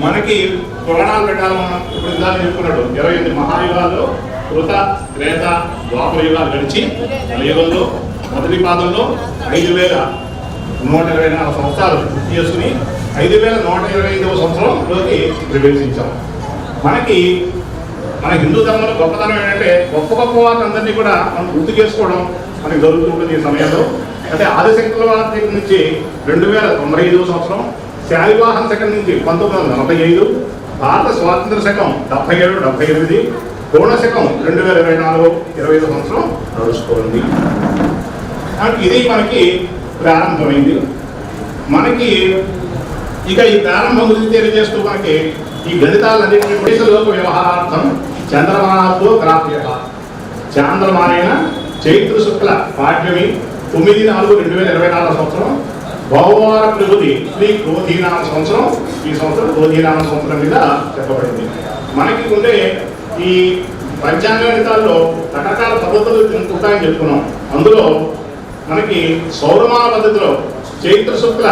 మనకి పురాణాలు పెట్టాలి బృందాలు ఇప్పుడు ఇందాక చెప్పుకున్నాడు ఇరవై ఎనిమిది మహాయుగాల్లో కృత త్రేత ద్వాపర యుగాలు గడిచి కలియుగంలో మొదటి పాదంలో ఐదు వేల నూట ఇరవై నాలుగు సంవత్సరాలు పూర్తి చేసుకుని ఐదు వేల నూట ఇరవై ఐదవ సంవత్సరంలోకి ప్రవేశించాం. మనకి మన హిందూ ధర్మంలో గొప్పతనం ఏంటంటే గొప్ప గొప్ప వారిని కూడా మనం గుర్తు చేసుకోవడం మనకి జరుగుతుంటుంది ఈ సమయంలో. అంటే ఆదిశంకర వారి దగ్గర నుంచి రెండు వేల తొంభై ఐదవ సంవత్సరం శాలివాహన శకం నుంచి పంతొమ్మిది వందల నలభై ఐదు భారత స్వాతంత్ర శకం డెబ్బై ఏడు డెబ్బై ఎనిమిది పూర్ణ శకం రెండు వేల ఇరవై నాలుగు ఇరవై ఐదు సంవత్సరం నడుచుకోండి ఇది మనకి ప్రారంభమైంది. మనకి ఇక ఈ ప్రారంభం గురించి తెలియజేస్తూ మనకి ఈ గణితాలన్నింటినీ దేశలోక వ్యవహారార్థం చంద్రమానతో గ్రాప్య చాంద్రమానైన చైత్ర శుక్ల పాఠ్యమి తొమ్మిది నాలుగు రెండు వేల ఇరవై నాలుగు సంవత్సరం భౌవార ప్రభుతి శ్రీ క్రోధీనామ సంవత్సరం. ఈ సంవత్సరం క్రోధీనామ సంవత్సరం మీద చెప్పబడింది. మనకి ఉండే ఈ పంచాంగ గణితాల్లో రకరకాల పద్ధతులు ఉంటాయని చెప్పుకున్నాం. అందులో మనకి సౌరమాన పద్ధతిలో చైత్ర శుక్ల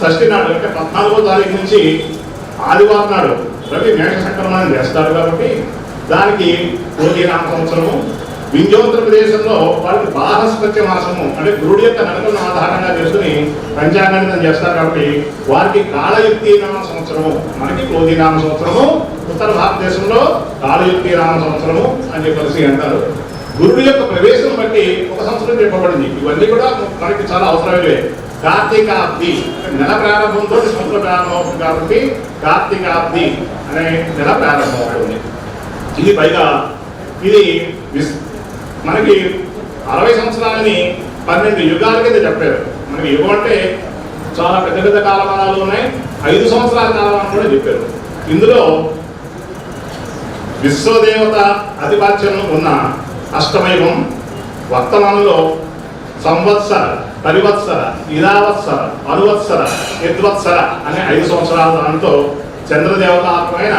షష్ఠి నాడు అంటే పద్నాలుగో తారీఖు నుంచి ఆదివారం నాడు రవి మేష సంక్రమణం చేస్తారు కాబట్టి దానికి కోటినామ సంవత్సరము వింధ్యోత్తర ప్రదేశంలో వాళ్ళకి బాహస్పత్య మాసము అంటే గురుడి యొక్క నడకలను ఆధారంగా చేసుకుని పంచాంగణితం చేస్తారు కాబట్టి వారికి కాళయుక్తి నామ సంవత్సరము మనకి క్రోధినామ సంవత్సరము ఉత్తర భారతదేశంలో కాళయుక్తి నామ సంవత్సరము అని చెప్పేసి అంటారు. గురుడు యొక్క ప్రవేశం బట్టి ఒక సంవత్సరం చెప్పబడింది. ఇవన్నీ కూడా మనకి చాలా అవసరమైనవే. కార్తీకాబ్ది నెల ప్రారంభంతో సంవత్సరం ప్రారంభం అవుతుంది కాబట్టి కార్తీకాబ్ది అనే నెల ప్రారంభం అవుతుంది ఇది పైగా ఇది మనకి అరవై సంవత్సరాలని పన్నెండు యుగాల కింద చెప్పారు. మనకి యుగం అంటే చాలా పెద్ద పెద్ద కాలమానాలు ఉన్నాయి. ఐదు సంవత్సరాల కాలమానం కూడా చెప్పారు. ఇందులో విశ్వదేవత ఆధిపత్యం ఉన్న అష్టమయుగం వర్తమానంలో సంవత్సర పరివత్సర ఇదావత్సర అనువత్సర యద్వత్సర అనే ఐదు సంవత్సరాల దాంతో చంద్రదేవతాత్మైన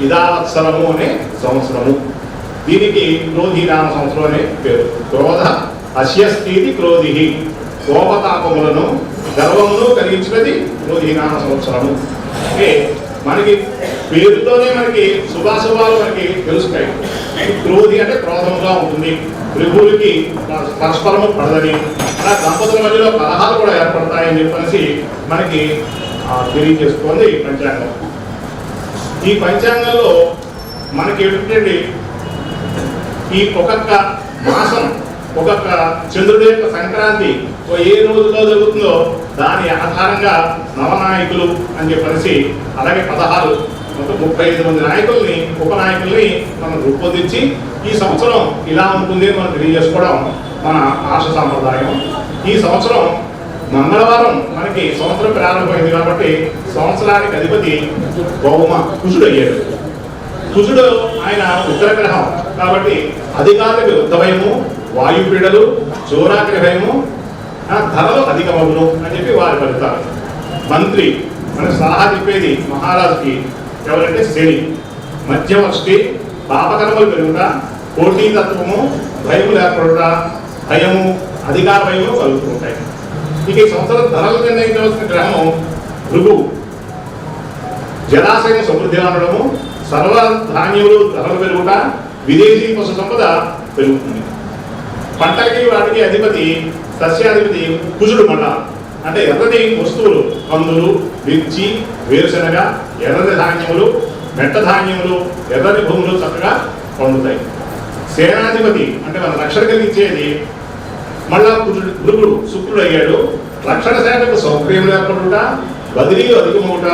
ఇదావత్సరము అనే సంవత్సరము. దీనికి క్రోధీనామ సంవత్సరం అనే పేరు. క్రోధ అశ్యస్థితి క్రోధి కోపతాపములను గర్వమును కలిగించినది క్రోధీనామ సంవత్సరము. అంటే మనకి పేరుతోనే మనకి శుభాశుభాలు మనకి తెలుస్తాయి. క్రోధి అంటే క్రోధముగా ఉంటుంది. త్రిభువులకి పరస్పరము పడదని. అలా దంపతుల మధ్యలో కలహాలు కూడా ఏర్పడతాయని చెప్పేసి మనకి తెలియజేస్తోంది ఈ పంచాంగం. ఈ పంచాంగంలో మనకి ఏంటంటే ఈ ఒక్కొక్క మాసం ఒక్కొక్క చంద్రుడి యొక్క సంక్రాంతి ఏ రోజులో జరుగుతుందో దాని ఆధారంగా నవనాయకులు అని చెప్పేసి అలాగే పదహారు ముప్పై ఐదు మంది నాయకుల్ని ఉపనాయకుల్ని మనం రూపొందించి ఈ సంవత్సరం ఇలా ఉంటుంది మనం తెలియజేసుకోవడం మన ఆశ సాంప్రదాయం. ఈ సంవత్సరం మంగళవారం మనకి సంవత్సరం ప్రారంభమైంది కాబట్టి సంవత్సరానికి అధిపతి బహుమ కుషుడు అయ్యాడు కుజుడు ఆయన ఉత్తర గ్రహం. కాబట్టి అధికారులకు యుద్ధభయము వాయుపీడలు చోరాగ్ని భయము ధరలు అధికమవును అని చెప్పి వారు ఫలితాలు మంత్రి మన సలహా చెప్పేది మహారాజుకి ఎవరంటే శని. మధ్యవర్షి పాపకర్మలు పెరుగుట పోటీతత్వము భయములు ఏర్పడుట భయము అధికార భయము కలుగుతూ ఉంటాయి. ఇక ఈ సంవత్సరం ధరలు నిర్ణయించవలసిన గ్రహం ఋగు. జలాశయం సమృద్ధి అనడము సర్వ ధాన్యములు ధరలు పెరుగుట విదేశీ పశు సంపద పెరుగుతుంది. పంటలకి వాటికి అధిపతి సస్యాధిపతి కుజుడు మండ అంటే ఎర్రని వస్తువులు కందులు మిర్చి వేరుశనగ ఎర్రని ధాన్యములు మెట్ట ధాన్యములు ఎర్రని భూములు చక్కగా పండుతాయి. సేనాధిపతి అంటే మన రక్షణ కలిగించేది మళ్ళా కుజుడు గురుడు శుక్రుడు అయ్యాడు. రక్షణ శాఖకు సౌకర్యం లేకుండా బదిలీలు అధికమవుట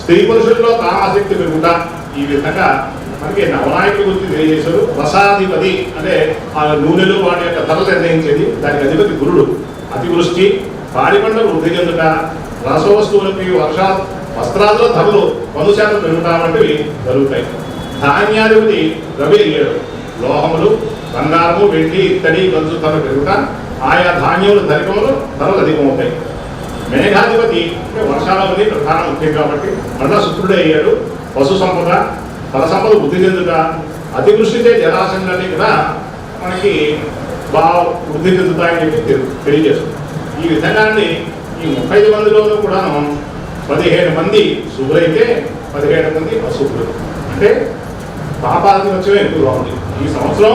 స్త్రీ పురుషుల్లో కామాశక్తి పెరుగుట ఈ విధంగా మనకి నవనాయకుల గురించి తెలియజేశారు రసాధిపతి అంటే ఆ నూనెలు వాటి యొక్క ధరలు నిర్ణయించేది దానికి అధిపతి గురుడు. అతివృష్టి పాడి వృద్ధి చెందుట రస వస్తువులకి వర్ష వస్త్రాల్లో ధరలు పలు శాతం పెరుగుట వంటివి జరుగుతాయి. ధాన్యాధిపతి రవి అయ్యాడు. లోహములు బంగారము వెండి ఇత్తడి గంజు ధర పెరుగుట ఆయా ధాన్యములు ధరికములు ధరలు అధికమవుతాయి. మేఘాధిపతి అంటే ప్రధాన ముఖ్యం కాబట్టి మళ్ళా శుక్రుడే అయ్యాడు. పశు సంపద ఫల సంపద వృద్ధి చెందుట అతివృష్టితే జలాశయాలన్నీ కూడా మనకి బాగా వృద్ధి చెందుతాయని చెప్పి తెలియజేస్తుంది. ఈ విధంగా ఈ ముప్పై ఐదు మందిలోనూ కూడాను పదిహేను మంది శుభ్రైతే పదిహేను మంది అశుభులు. అంటే పాపాధిపత్యం ఎక్కువగా ఉంది. ఈ సంవత్సరం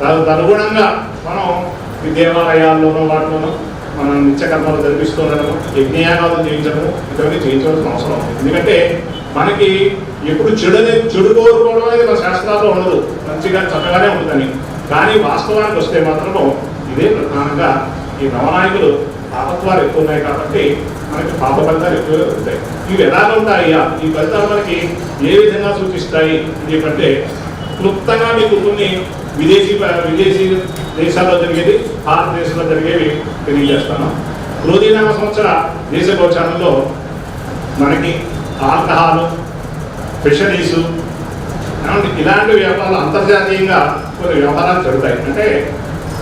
దాని అనుగుణంగా మనం ఈ దేవాలయాల్లోనూ వాటిలోనూ మనం నిత్యకర్మలు జరిపిస్తున్నాము యజ్ఞయాగాలు చేయించడము ఇవన్నీ చేయించవలసిన అవసరం ఎందుకంటే మనకి ఎప్పుడు చెడుని చెడు కోరుకోవడం అనేది మన శాస్త్రాల్లో ఉండదు. మంచిగా చక్కగానే ఉంటుందని. కానీ వాస్తవానికి వస్తే మాత్రము ఇదే ప్రధానంగా ఈ నవనాయకులు పాపత్వాలు ఎక్కువ ఉన్నాయి కాబట్టి మనకి పాప ఫలితాలు ఎక్కువగా ఉంటాయి. ఇవి ఎలా ఉంటాయా? ఈ ఫలితాలు మనకి ఏ విధంగా సూచిస్తాయి? అని చెప్పంటే క్లుప్తంగా మీకు కొన్ని విదేశీ విదేశీ దేశాల్లో జరిగేది భారతదేశంలో జరిగేవి తెలియజేస్తాను. క్రోధీనామ సంవత్సర దేశ గోచారంలో మనకి ఆల్కహాల్ ఫిషరీసు ఇలాంటి వ్యాపారాలు అంతర్జాతీయంగా కొన్ని వ్యాపారాలు జరుగుతాయి. అంటే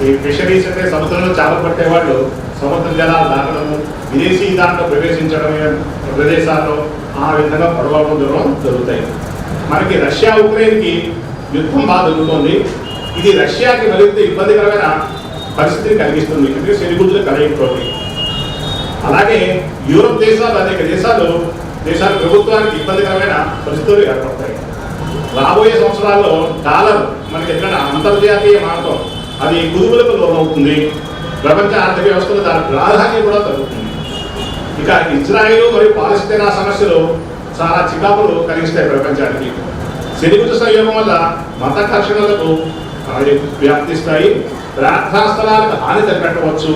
ఈ ఫిషరీస్ అంటే సముద్రంలో చేపలు పట్టేవాళ్ళు సముద్ర జలాలు దాటడము విదేశీ దాంట్లో ప్రవేశించడం ప్రదేశాల్లో ఆ విధంగా పడవడం జరగడం జరుగుతాయి. మనకి రష్యా ఉక్రెయిన్కి యుద్ధం బాగా జరుగుతోంది. ఇది రష్యాకి మరింత ఇబ్బందికరమైన పరిస్థితిని కలిగిస్తుంది. ఎందుకంటే శనిగుడ్లు కలయిపోతుంది అలాగే యూరప్ దేశాలు అనేక దేశాలు దేశాల ప్రభుత్వానికి ఇబ్బందికరమైన పరిస్థితులు ఏర్పడతాయి. రాబోయే సంవత్సరాల్లో డాలర్ మనకి ఎక్కడ అంతర్జాతీయ మార్గం అది కుదుపులకు లోనవుతుంది. ప్రపంచ ఆర్థిక వ్యవస్థలో దాని ప్రాధాన్యం కూడా తగ్గుతుంది. ఇక ఇజ్రాయిల్ మరియు పాలస్తీనా సమస్యలు చాలా చికాకులు కలిగిస్తాయి ప్రపంచానికి. శనిగుజ సంయోగం వల్ల మత కర్షణలకు అవి వ్యాప్తిస్తాయి. ప్రార్థనా స్థలాలకు హాని తలపెట్టవచ్చు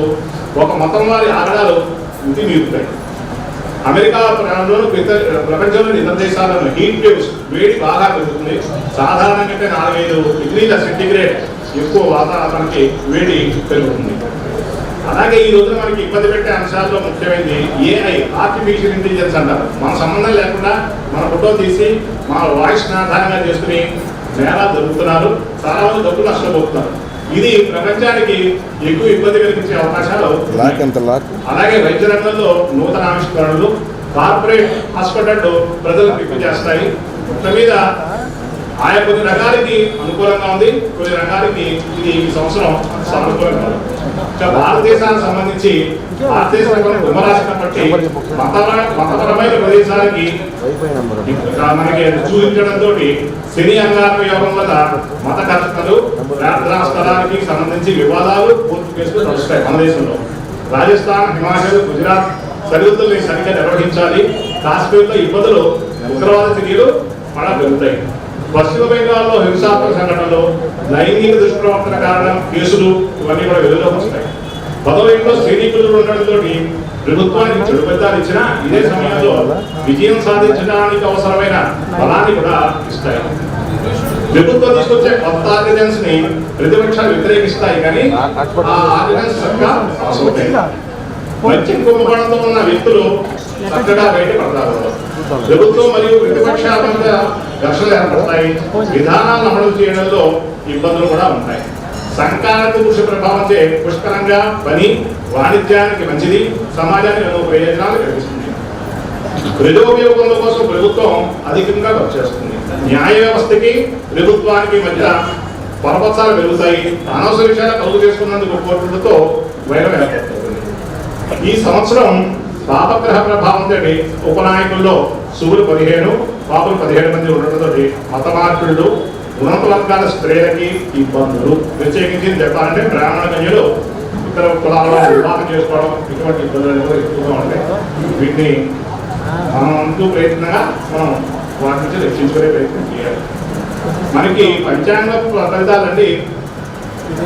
ఒక మతం వారి ఆగడాలు ఇది మీరుతాయి అమెరికా ప్రాంతంలో ప్రపంచంలోని ఇతర దేశాలలో హీట్ వేవ్స్ వేడి బాగా పెరుగుతుంది సాధారణంగా నాలుగైదు డిగ్రీల సెంటిగ్రేడ్ ఎక్కువ వాతావరణానికి వేడి పెరుగుతుంది. అలాగే ఈ రోజున మనకి ఇబ్బంది పెట్టే అంశాల్లో ముఖ్యమైనది ఏఐ ఆర్టిఫిషియల్ ఇంటెలిజెన్స్ అంటారు. మన సంబంధం లేకుండా మన ఫోటో తీసి మన వాయిస్ ఆధారంగా చేసుకుని నేరాలు దొరుకుతున్నారు చాలా మంది డబ్బులు నష్టపోతున్నారు. ఇది ప్రపంచానికి ఎక్కువ ఇబ్బంది కలిగించే అవకాశాలు ఉన్నాయి. లాక్ ఎంత లాక్ అలాగే వైద్య రంగంలో నూతన ఆవిష్కరణలు కార్పొరేట్ హాస్పిటళ్ళు ప్రజలకు ఎక్కువ చేస్తాయి మొత్తం మీద ఆయా కొన్ని రకాలకి అనుకూలంగా ఉంది కొన్ని రకాలకి ఇది ఈ సంవత్సరం సానుకూలంగా ఉంది. భారతదేశానికి సంబంధించి భారతదేశం కుంభరాశిని బట్టి మతపర మతపరమైన ప్రదేశాలకి మనకి చూపించడంతో శని అంగారం యోగం వల్ల మత ఘర్షణలు ప్రార్థనా స్థలానికి సంబంధించి వివాదాలు పూర్తి కేసులు నడుస్తాయి మన దేశంలో. రాజస్థాన్ హిమాచల్ గుజరాత్ సరిహద్దుల్ని సరిగ్గా నిర్వహించాలి. కాశ్మీర్లో ఇబ్బందులు ఉగ్రవాద చర్యలు మన పెరుగుతాయి. పశ్చిమ బెంగాల్లో హింసాత్మక సంఘటనలు లైంగిక దుష్ప్రవర్తన కారణం కేసులు ఇవన్నీ కూడా వెలుగులోకి వస్తాయి. పదవిలో సైనికులు ఉండడంతో ప్రభుత్వానికి చెడు పెద్దాలు ఇచ్చినా ఇదే సమయంలో విజయం సాధించడానికి అవసరమైన బలాన్ని కూడా ఇస్తాయి. ప్రభుత్వం తీసుకొచ్చే కొత్త ఆర్డినెన్స్ని ప్రతిపక్షాలు వ్యతిరేకిస్తాయి కానీ ఆ ఆర్డినెన్స్ చక్కగా మద్యం కుంభకోణంతో ఉన్న వ్యక్తులు చక్కగా బయటపడతారు ప్రభుత్వం మరియు ప్రతిపక్షాల మధ్య ఘర్షణలు ఏర్పడతాయి. విధానాలను అమలు చేయడంలో ఇబ్బందులు కూడా ఉంటాయి. సంక్రాంతి కృషి ప్రభావం చే పుష్కలంగా పని వాణిజ్యానికి మంచిది సమాజానికి ఎన్నో ప్రయోజనాలు కలిగిస్తుంది ప్రజోపయోగంలో కోసం ప్రభుత్వం అధికంగా ఖర్చు చేస్తుంది. న్యాయ వ్యవస్థకి ప్రభుత్వానికి మధ్య పరపత్సాలు పెరుగుతాయి. అనవసర విషయాలు కలుగు చేసుకున్నందుకు కోర్టులతో వైరం ఏర్పడుతుంది. ఈ సంవత్సరం పాపగ్రహ ప్రభావం ఉపనాయకుల్లో శివులు పదిహేను పాపులు పదిహేడు మంది ఉండటంతో మత మార్పులు ఉన్నత వర్గాల స్త్రీలకి ఇబ్బందులు. ప్రత్యేకించి చెప్పాలంటే బ్రాహ్మణ కన్యలు ఇతర కులాల వివాహం చేసుకోవడం ఇటువంటి ఇబ్బందులు ఎక్కువగా ఉంటాయి వీటిని మనం అంటూ ప్రయత్నంగా మనం వాటి నుంచి రక్షించుకునే ప్రయత్నం చేయాలి. మనకి పంచాంగ ఫలితాలండి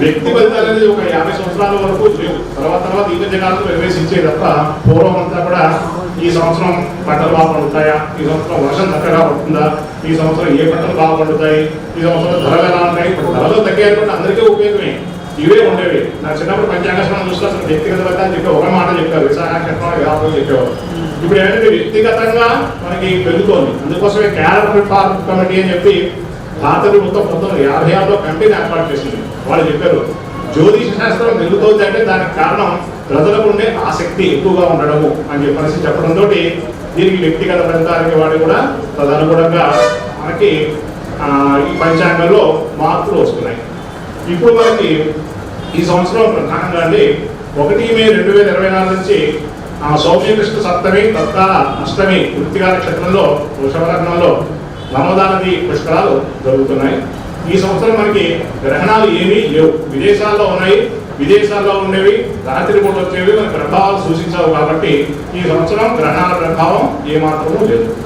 వ్యక్తి ఫలితాలు అనేది ఒక యాభై సంవత్సరాల వరకు తర్వాత తర్వాత ఈ మధ్య కాలంలో ప్రవేశించే తప్ప పూర్వం అంతా కూడా ఈ సంవత్సరం పంటలు బాగా పండుతాయా? ఈ సంవత్సరం వర్షం చక్కగా పడుతుందా? ఈ సంవత్సరం ఏ పంటలు బాగా పండుతాయి? ఈ సంవత్సరం ధరలు ఎలా ఉంటాయి? ఇప్పుడు ధరలు తగ్గాయనుకుంటే అందరికీ ఉపయోగమే. ఇవే ఉండేవి. నా చిన్నప్పుడు పంచాంగం చూస్తే అసలు వ్యక్తిగత అని చెప్పి ఒక మాట చెప్పారు విశాఖ వ్యాపారం చెప్పేవారు. ఇప్పుడు ఏంటంటే వ్యక్తిగతంగా మనకి పెరుగుతోంది. అందుకోసమే క్యారెక్టర్ రిఫార్మ్ కమిటీ అని చెప్పి భారత ప్రభుత్వం పంతొమ్మిది యాభై ఆరులో కంపెనీ ఏర్పాటు చేసింది. వాళ్ళు చెప్పారు జ్యోతిష శాస్త్రం పెరుగుతోంది అంటే దానికి కారణం ప్రజలకు ఉండే ఆసక్తి ఎక్కువగా ఉండడము అని చెప్పేసి చెప్పడంతో దీనికి వ్యక్తిగత ఫలితానికి వాడి కూడా తదనుగుణంగా మనకి ఈ పంచాంగంలో మార్పులు వస్తున్నాయి. ఇప్పుడు మనకి ఈ సంవత్సరం ప్రధానంగా అండి ఒకటి మే రెండు వేల ఇరవై నాలుగు నుంచి సౌమ్యకృష్ణ సప్తమి తత్కాల అష్టమి వృత్తిగా నక్షత్రంలో వృషభలగ్నంలో నర్మదా నది పుష్కరాలు జరుగుతున్నాయి. ఈ సంవత్సరం మనకి గ్రహణాలు ఏమీ లేవు. విదేశాల్లో ఉన్నాయి. విదేశాల్లో ఉండేవి రాత్రి పూట వచ్చేవి. మన ప్రభావాలు సూచించవు కాబట్టి ఈ సంవత్సరం గ్రహణాల ప్రభావం ఏమాత్రమూ లేదు.